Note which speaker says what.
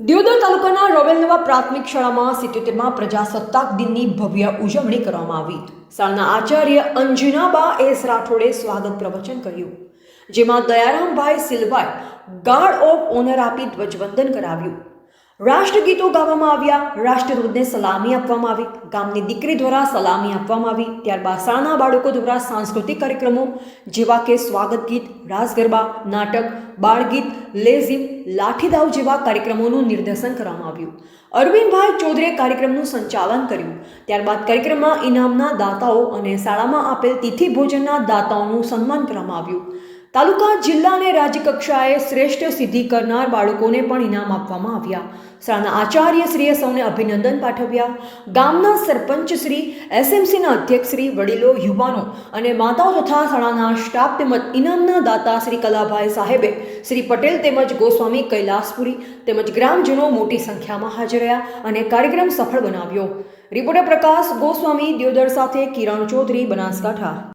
Speaker 1: દિયોદર તાલુકાના રોવેલનવા પ્રાથમિક શાળામાં સિત્યોતેરમાં પ્રજાસત્તાક દિનની ભવ્ય ઉજવણી કરવામાં આવી. શાળાના આચાર્ય અંજનાબા એસ રાઠોડે સ્વાગત પ્રવચન કર્યું. જેમાં દયારામભાઈ સિલવાએ ગાર્ડ ઓફ ઓનર આપી ધ્વજવંદન કરાવ્યું. રાષ્ટ્રગીતો ગાવામાં આવ્યા, રાષ્ટ્રધ્વજને સલામી આપવામાં આવી, ગામની દીકરી દ્વારા સલામી આપવામાં આવી, ત્યારબાદ શાળાના બાળકો દ્વારા સાંસ્કૃતિક કાર્યક્રમો, જેવા કે સ્વાગત ગીત, રાસ ગરબા, નાટક બાળગીત લેઝિમ, લાઠીદાવ જેવા કાર્યક્રમોનું નિર્દેશન કરવામાં આવ્યું. અરવિંદભાઈ ચૌધરીએ કાર્યક્રમનું સંચાલન કર્યું. ત્યારબાદ કાર્યક્રમમાં ઇનામના દાતાઓ અને શાળામાં આપેલ તિથિ ભોજનના દાતાઓનું સન્માન કરવામાં આવ્યું. તાલુકા, જિલ્લા અને રાજ્ય શ્રેષ્ઠ સિદ્ધિ કરનાર બાળકોને પણ ઇનામ આપવામાં આવ્યા. શાળાના આચાર્ય શ્રીએ સૌને અભિનંદન પાઠવ્યા. ગામના સરપંચ શ્રી, એસએમસીના અધ્યક્ષ શ્રી, વડીલો, યુવાનો અને માતાઓ તથા શાળાના સ્ટાફ તેમજ ઇનામના દાતા શ્રી કલાભાઈ સાહેબે શ્રી પટેલ તેમજ ગોસ્વામી કૈલાસપુરી તેમજ ગ્રામજનો મોટી સંખ્યામાં હાજર રહ્યા અને કાર્યક્રમ સફળ બનાવ્યો. રિપોર્ટર પ્રકાશ ગોસ્વામી, દિયોદર સાથે કિરણ ચૌધરી, બનાસકાંઠા.